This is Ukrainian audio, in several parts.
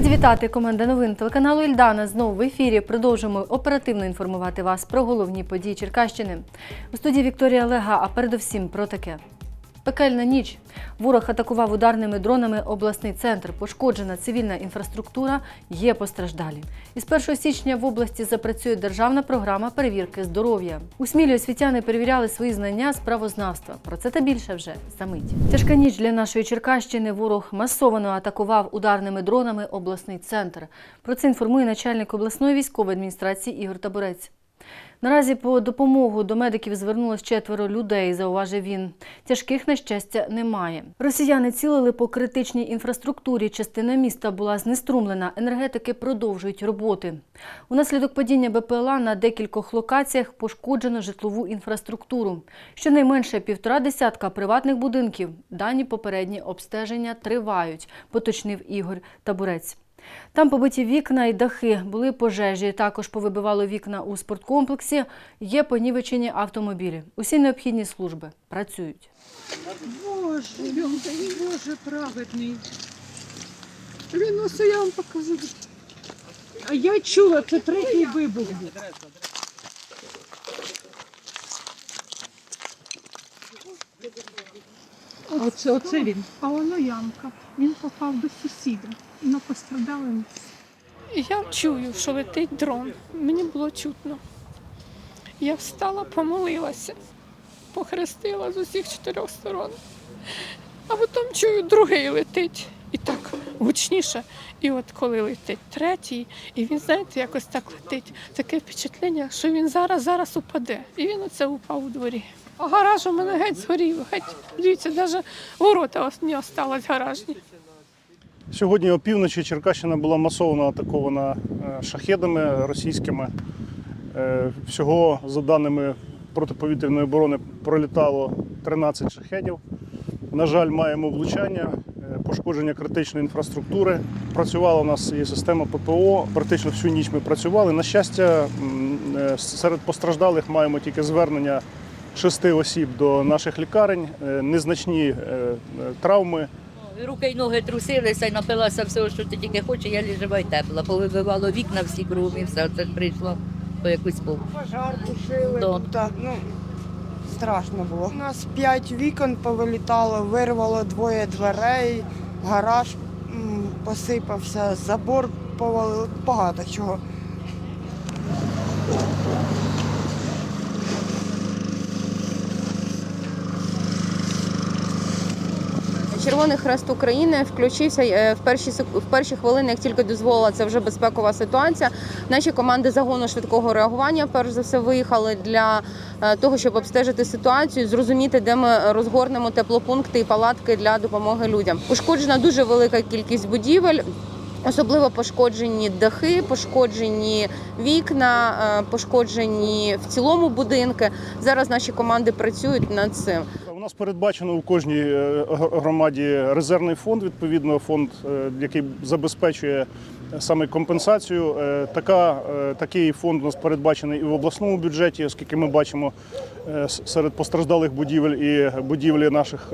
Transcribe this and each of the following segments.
Раді вітати команда новин телеканалу Ільдана. Знову в ефірі продовжуємо оперативно інформувати вас про головні події Черкащини. У студії Вікторія Лега, а передовсім про таке. Пекельна ніч. Ворог атакував ударними дронами обласний центр. Пошкоджена цивільна інфраструктура, є постраждалі. Із 1 січня в області запрацює державна програма перевірки здоров'я. У Смілі освітяни перевіряли свої знання з правознавства. Про це та більше вже за мить. Тяжка ніч для нашої Черкащини. Ворог масово атакував ударними дронами обласний центр. Про це інформує начальник обласної військової адміністрації Ігор Табурець. Наразі по допомогу до медиків звернулось четверо людей, зауважив він. Тяжких, на щастя, немає. Росіяни цілили по критичній інфраструктурі. Частина міста була знеструмлена. Енергетики продовжують роботи. Унаслідок падіння БПЛА на декількох локаціях пошкоджено житлову інфраструктуру. Щонайменше півтора десятка приватних будинків. Дані попередні обстеження тривають, поточнив Ігор Табурець. Там побиті вікна і дахи, були пожежі. Також повибивало вікна у спорткомплексі. Є понівечені автомобілі. Усі необхідні служби працюють. Боже, Боже праведний. Він ось я вам покажу. А я чула, це третій вибух був. Оце, оце він. А воно ямка. Він попав до сусіда. Ну, пострадали ми. Я чую, що летить дрон. Мені було чутно. Я встала, помолилася, похрестила з усіх чотирьох сторон. А потім чую, другий летить. І так гучніше. І от коли летить третій, і він, знаєте, якось так летить. Таке впечатлення, що він зараз зараз упаде. І він оце упав у дворі. А гараж у мене геть згорів. Геть, дивіться, навіть ворота не осталось гаражні. Сьогодні опівночі Черкащина була масово атакована е, шахедами російськими. Е, Всього, за даними протиповітряної оборони, пролітало 13 шахедів. На жаль, маємо влучання, е, пошкодження критичної інфраструктури. Працювала у нас і система ППО. Практично всю ніч ми працювали. На щастя, серед постраждалих маємо тільки звернення шести осіб до наших лікарень, е, незначні е, е, травми. Руки й ноги трусилися і напилася всього, що ти тільки хочеш, я жива й тепла. Повибивало вікна всі кругом і все. Це прийшло по якусь пол. Пожар тушили, Да. так, ну, страшно було. У нас п'ять вікон повилітало, вирвало двоє дверей, гараж м, посипався, забор повалило, багато чого. Червоний Хрест України включився е, в перші в перші хвилини, як тільки дозволила це вже безпекова ситуація. Наші команди загону швидкого реагування перш за все виїхали для е, того, щоб обстежити ситуацію, зрозуміти, де ми розгорнемо теплопункти і палатки для допомоги людям. Ушкоджена дуже велика кількість будівель. Особливо пошкоджені дахи, пошкоджені вікна, е, пошкоджені в цілому будинки. Зараз наші команди працюють над цим. У нас передбачено у кожній е, громаді резервний фонд, відповідно, фонд, е, який забезпечує саме компенсацію. Е, Така, такий фонд у нас передбачений і в обласному бюджеті, оскільки ми бачимо серед постраждалих будівель і будівлі наших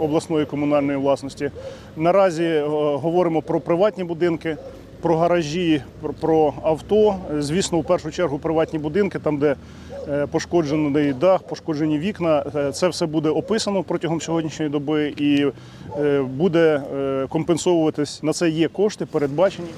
обласної комунальної власності. Наразі говоримо про приватні будинки. Про гаражі, про, авто. Звісно, в першу чергу приватні будинки, там, де пошкоджений дах, пошкоджені вікна. Е, Це все буде описано протягом сьогоднішньої доби і е, буде е, компенсовуватись. На це є кошти, передбачені.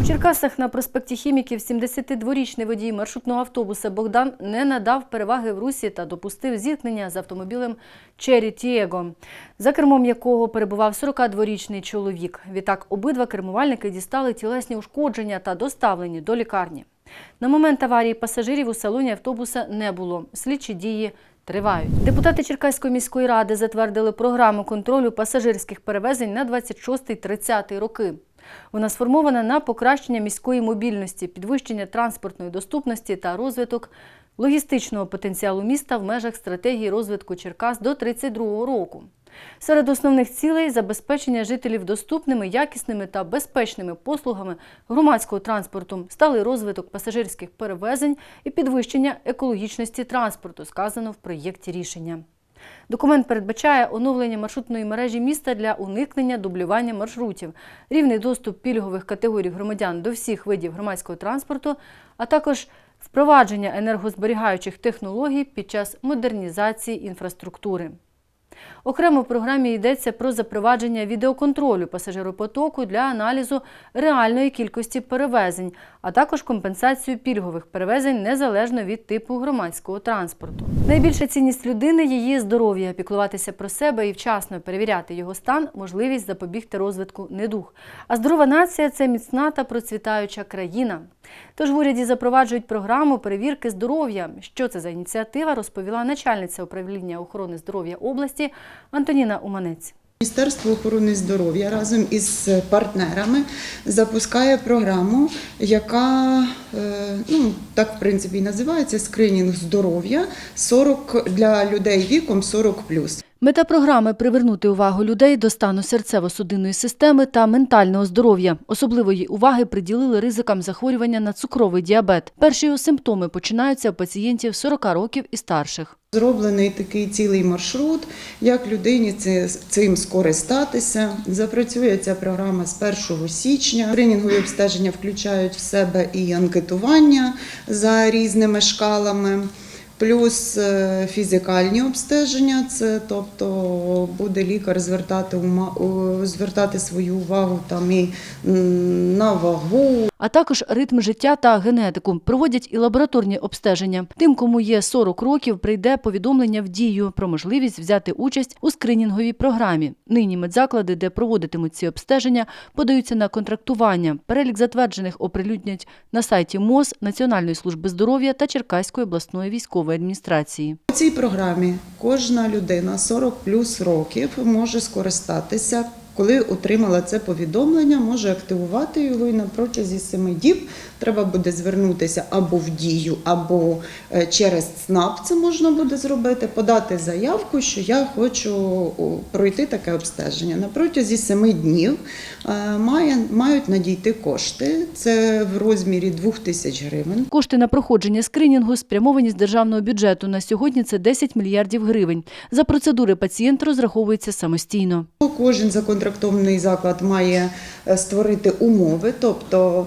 У Черкасах на проспекті Хіміків 72-річний водій маршрутного автобуса Богдан не надав переваги в русі та допустив зіткнення з автомобілем Чері Тіего, за кермом якого перебував 42-річний чоловік. Відтак обидва кермувальники дістали тілесні ушкодження та доставлені до лікарні. На момент аварії пасажирів у салоні автобуса не було. Слідчі дії тривають. Депутати Черкаської міської ради затвердили програму контролю пасажирських перевезень на 26-30 роки. Вона сформована на покращення міської мобільності, підвищення транспортної доступності та розвиток логістичного потенціалу міста в межах стратегії розвитку Черкас до 32-го року. Серед основних цілей забезпечення жителів доступними, якісними та безпечними послугами громадського транспорту, сталий розвиток пасажирських перевезень і підвищення екологічності транспорту, сказано в проєкті рішення. Документ передбачає оновлення маршрутної мережі міста для уникнення дублювання маршрутів, рівний доступ пільгових категорій громадян до всіх видів громадського транспорту, а також впровадження енергозберігаючих технологій під час модернізації інфраструктури. Окремо в програмі йдеться про запровадження відеоконтролю пасажиропотоку для аналізу реальної кількості перевезень, а також компенсацію пільгових перевезень незалежно від типу громадського транспорту. Найбільша цінність людини її здоров'я, піклуватися про себе і вчасно перевіряти його стан, можливість запобігти розвитку недуг. А здорова нація це міцна та процвітаюча країна. Тож в уряді запроваджують програму перевірки здоров'я. Що це за ініціатива, розповіла начальниця управління охорони здоров'я області Антоніна Уманець. Міністерство охорони здоров'я разом із партнерами запускає програму, яка е, ну так в принципі і називається скринінг здоров'я 40 для людей віком 40+. Мета програми привернути увагу людей до стану серцево-судинної системи та ментального здоров'я. Особливої уваги приділили ризикам захворювання на цукровий діабет. Перші його симптоми починаються у пацієнтів 40 років і старших. Зроблений такий цілий маршрут, як людині цим скористатися. Запрацює ця програма з 1 січня. Тренінгові обстеження включають в себе і анкетування за різними шкалами. Плюс е, фізикальні обстеження, це тобто буде лікар звертати ума- звертати свою увагу там і на вагу, А також ритм життя та генетику. Проводять і лабораторні обстеження. Тим, кому є 40 років, прийде повідомлення в дію про можливість взяти участь у скринінговій програмі. Нині медзаклади, де проводитимуть ці обстеження, подаються на контрактування. Перелік затверджених оприлюднять на сайті МОЗ, Національної служби здоров'я та Черкаської обласної військової адміністрації. У цій програмі кожна людина 40 плюс років може скористатися. Коли отримала це повідомлення, може активувати його і на протязі 7 діб треба буде звернутися або в дію, або е, через ЦНАП це можна буде зробити, подати заявку, що я хочу пройти таке обстеження. На протязі 7 днів е, мають надійти кошти. Це в розмірі 2 тисяч гривень. Кошти на проходження скринінгу спрямовані з державного бюджету. На сьогодні це 10 мільярдів гривень. За процедури пацієнт розраховується самостійно. Кожен законтрактований заклад має е, створити умови, тобто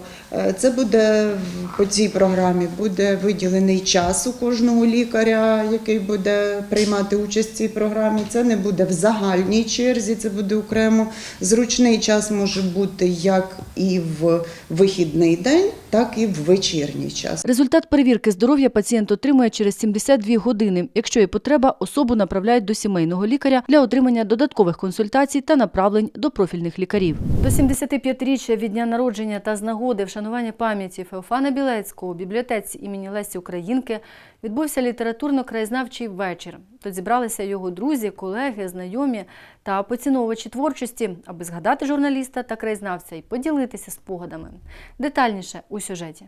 це буде в- по цій програмі буде виділений час у кожного лікаря, який буде приймати участь в цій програмі. Це не буде в загальній черзі, це буде окремо. Зручний час може бути як і в вихідний день, так і в вечірній час. Результат перевірки здоров'я пацієнт отримує через 72 години. Якщо є потреба, особу направляють до сімейного лікаря для отримання додаткових консультацій та направлень до профільних лікарів. До 75-річчя від дня народження та з нагоди вшанування пам'яті Феофана Білецького у бібліотеці імені Лесі Українки відбувся літературно-краєзнавчий вечір. Тут зібралися його друзі, колеги, знайомі та поціновувачі творчості, аби згадати журналіста та краєзнавця і поділитися спогадами. Детальніше у сюжеті.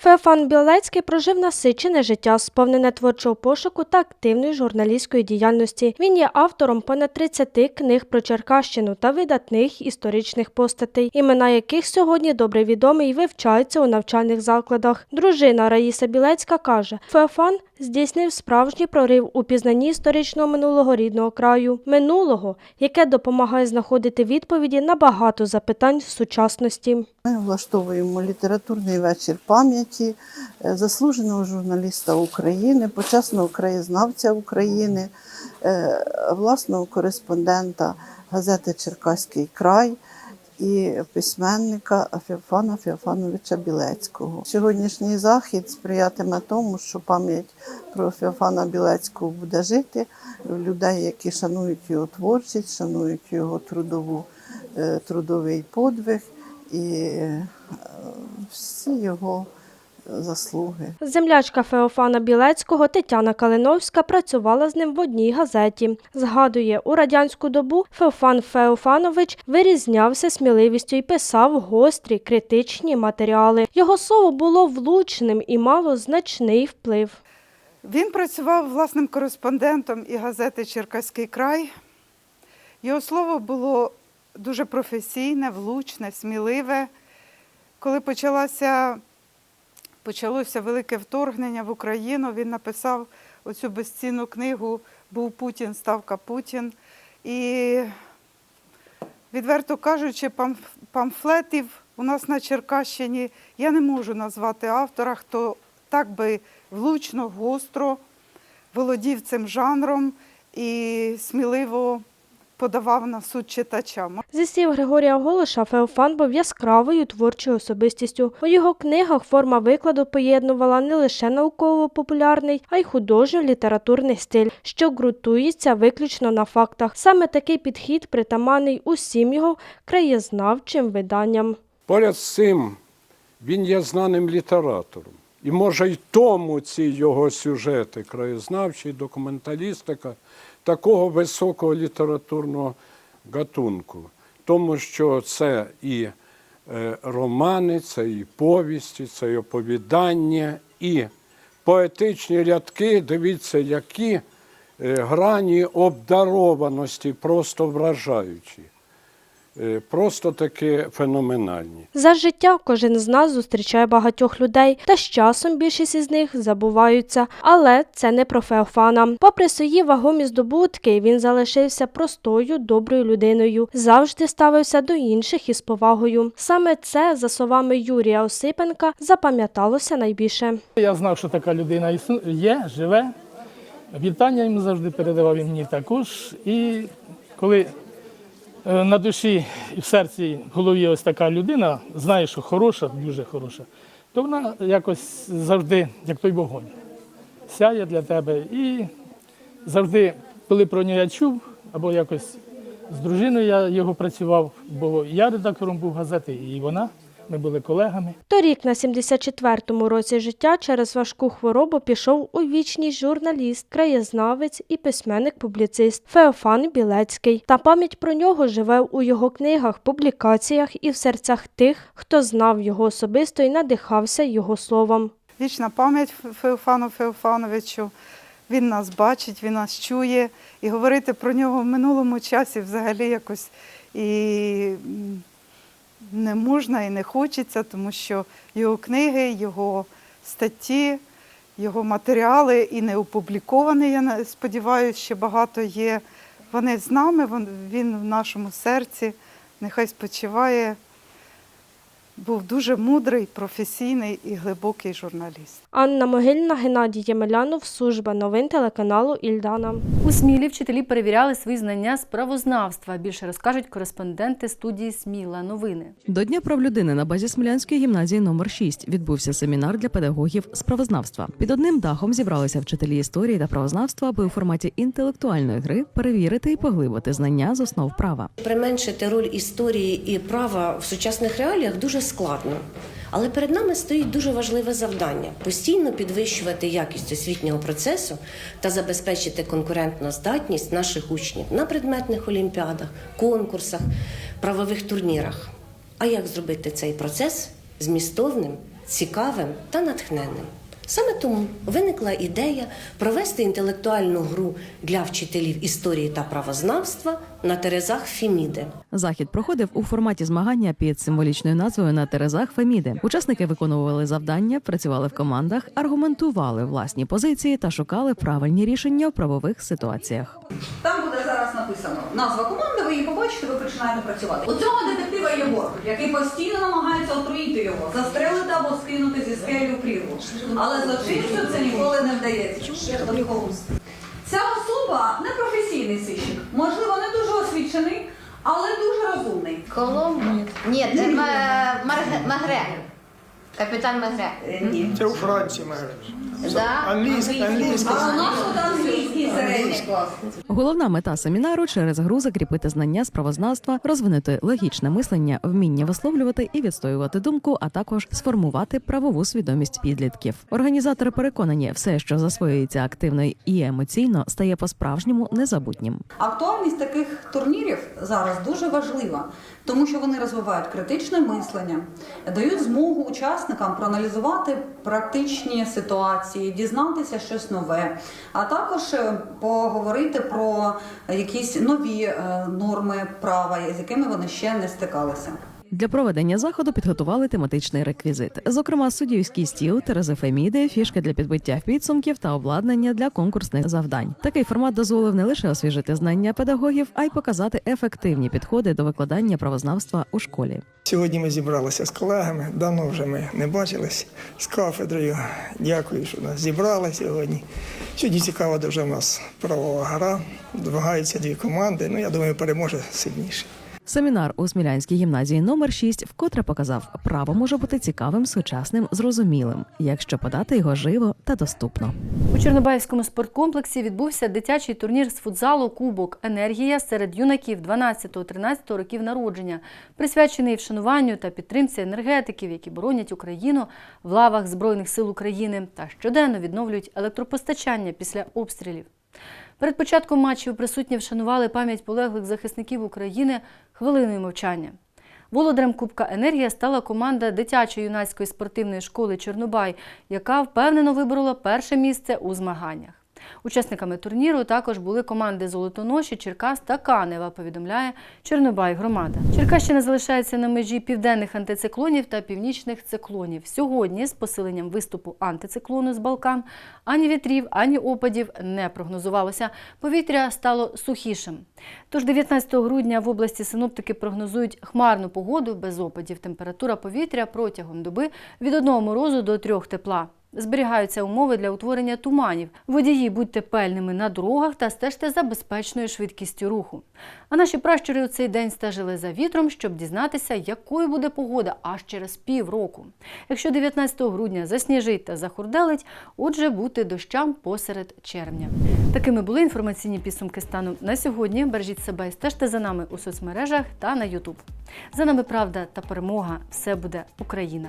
Феофан Білецький прожив насичене життя, сповнене творчого пошуку та активної журналістської діяльності. Він є автором понад 30 книг про Черкащину та видатних історичних постатей, імена яких сьогодні добре відомі і вивчаються у навчальних закладах. Дружина Раїса Білецька каже: Феофан здійснив справжній прорив у пізнанні історичного минулого рідного краю, минулого, яке допомагає знаходити відповіді на багато запитань в сучасності. Ми влаштовуємо літературний вечір пам'яті е, заслуженого журналіста України, почесного краєзнавця України, е, власного кореспондента газети Черкаський край і письменника Феофана Феофановича Білецького. Сьогоднішній захід сприятиме тому, що пам'ять про Феофана Білецького буде жити в людей, які шанують його творчість, шанують його трудову, е, трудовий подвиг і е, всі його заслуги. Землячка Феофана Білецького Тетяна Калиновська працювала з ним в одній газеті. Згадує, у радянську добу Феофан Феофанович вирізнявся сміливістю і писав гострі критичні матеріали. Його слово було влучним і мало значний вплив. Він працював власним кореспондентом і газети Черкаський край. Його слово було дуже професійне, влучне, сміливе. Коли почалося, почалося велике вторгнення в Україну, він написав оцю безцінну книгу Був Путін, ставка Путін. І, відверто кажучи, памфлетів у нас на Черкащині я не можу назвати автора, хто так би влучно, гостро володів цим жанром і сміливо подавав на суд читачам. Зі слів Григорія Голоша, Феофан був яскравою творчою особистістю. У його книгах форма викладу поєднувала не лише науково-популярний, а й художньо-літературний стиль, що ґрунтується виключно на фактах. Саме такий підхід притаманний усім його краєзнавчим виданням. Поряд з цим він є знаним літератором. І може й тому ці його сюжети, краєзнавчі, документалістика, такого високого літературного гатунку. Тому що це і е, романи, це і повісті, це і оповідання, і поетичні рядки, дивіться, які е, грані обдарованості просто вражаючі. Е, Просто таки феноменальні. За життя кожен з нас зустрічає багатьох людей, та з часом більшість із них забуваються. Але це не про Феофана. Попри свої вагомі здобутки, він залишився простою, доброю людиною, завжди ставився до інших із повагою. Саме це, за словами Юрія Осипенка, запам'яталося найбільше. Я знав, що така людина є, живе. Вітання йому завжди передавав і мені також. І коли на душі і в серці в голові ось така людина, знає, що хороша, дуже хороша, то вона якось завжди, як той вогонь, сяє для тебе. І завжди, коли про нього я чув, або якось з дружиною я його працював, бо я редактором був газети, і вона, ми були колегами. Торік на 74-му році життя через важку хворобу пішов у вічність журналіст, краєзнавець і письменник-публіцист Феофан Білецький. Та пам'ять про нього живе у його книгах, публікаціях і в серцях тих, хто знав його особисто і надихався його словом. Вічна пам'ять Феофану Феофановичу. Він нас бачить, він нас чує. І говорити про нього в минулому часі взагалі якось і не можна і не хочеться, тому що його книги, його статті, його матеріали і не опубліковані, я сподіваюся, ще багато є. Вони з нами, він в нашому серці. Нехай спочиває. Був дуже мудрий, професійний і глибокий журналіст. Анна Могильна, Геннадій Ємелянов, служба новин телеканалу Ільдана. У Смілі вчителі перевіряли свої знання з правознавства. Більше розкажуть кореспонденти студії Сміла новини. До Дня прав людини на базі Смілянської гімназії номер 6 відбувся семінар для педагогів з правознавства. Під одним дахом зібралися вчителі історії та правознавства, аби у форматі інтелектуальної гри перевірити і поглибити знання з основ права. Применшити роль історії і права в сучасних реаліях дуже складно. Але перед нами стоїть дуже важливе завдання постійно підвищувати якість освітнього процесу та забезпечити конкурентну здатність наших учнів на предметних олімпіадах, конкурсах, правових турнірах. А як зробити цей процес змістовним, цікавим та натхненним? Саме тому виникла ідея провести інтелектуальну гру для вчителів історії та правознавства на терезах Фіміди. Захід проходив у форматі змагання під символічною назвою на терезах Феміди. Учасники виконували завдання, працювали в командах, аргументували власні позиції та шукали правильні рішення в правових ситуаціях. Там буде зараз написано назва команди, ви її побачите, ви починаєте працювати. У цього детектива є який постійно намагається отруїти його, застрелити або скинути зі скелі у прірву. Але злочинцю це ніколи не вдається. Ця особа не професійний сищик, можливо, не дуже освічений, але дуже розумний. Коломбо? Ні, це Марге- Магре. Капітан Магре. Ні. Це у Франції Магре. Да? Англійський, англійський. А у нас тут англійський середній клас. Головна мета семінару через гру закріпити знання з правознавства, розвинути логічне мислення, вміння висловлювати і відстоювати думку, а також сформувати правову свідомість підлітків. Організатори переконані, все, що засвоюється активно і емоційно, стає по-справжньому незабутнім. Актуальність таких турнірів зараз дуже важлива, тому що вони розвивають критичне мислення, дають змогу учасникам проаналізувати практичні ситуації, дізнатися щось нове, а також е, поговорити про якісь нові е, норми права, з якими вони ще не стикалися. Для проведення заходу підготували тематичний реквізит, зокрема суддівський стіл, терезофеміди, фішки для підбиття підсумків та обладнання для конкурсних завдань. Такий формат дозволив не лише освіжити знання педагогів, а й показати ефективні підходи до викладання правознавства у школі. Сьогодні ми зібралися з колегами. Давно вже ми не бачились з кафедрою. Дякую, що нас зібрали сьогодні. Сьогодні цікава дуже в нас правова гра. Домагаються дві команди. Ну я думаю, переможе сильніше. Семінар у Смілянській гімназії номер 6 вкотре показав, право може бути цікавим, сучасним, зрозумілим, якщо подати його живо та доступно. У Чорнобаївському спорткомплексі відбувся дитячий турнір з футзалу Кубок Енергія серед юнаків 12-13 років народження, присвячений вшануванню та підтримці енергетиків, які боронять Україну в лавах Збройних сил України та щоденно відновлюють електропостачання після обстрілів. Перед початком матчів присутні вшанували пам'ять полеглих захисників України хвилиною мовчання. Володарем Кубка Енергія стала команда дитячо-юнацької спортивної школи Чорнобай, яка впевнено виборола перше місце у змаганнях. Учасниками турніру також були команди Золотоноші, Черкас та Канева, повідомляє Чорнобай громада. Черкащина залишається на межі південних антициклонів та північних циклонів. Сьогодні з посиленням виступу антициклону з Балкан ані вітрів, ані опадів не прогнозувалося. Повітря стало сухішим. Тож 19 грудня в області синоптики прогнозують хмарну погоду без опадів. Температура повітря протягом доби від 1 морозу до 3 тепла. Зберігаються умови для утворення туманів. Водії будьте пельними на дорогах та стежте за безпечною швидкістю руху. А наші пращури у цей день стежили за вітром, щоб дізнатися, якою буде погода аж через півроку. Якщо 19 грудня засніжить та захурделить, отже, бути дощам посеред червня. Такими були інформаційні підсумки стану на сьогодні. Бережіть себе і стежте за нами у соцмережах та на Ютуб. За нами правда та перемога. Все буде Україна.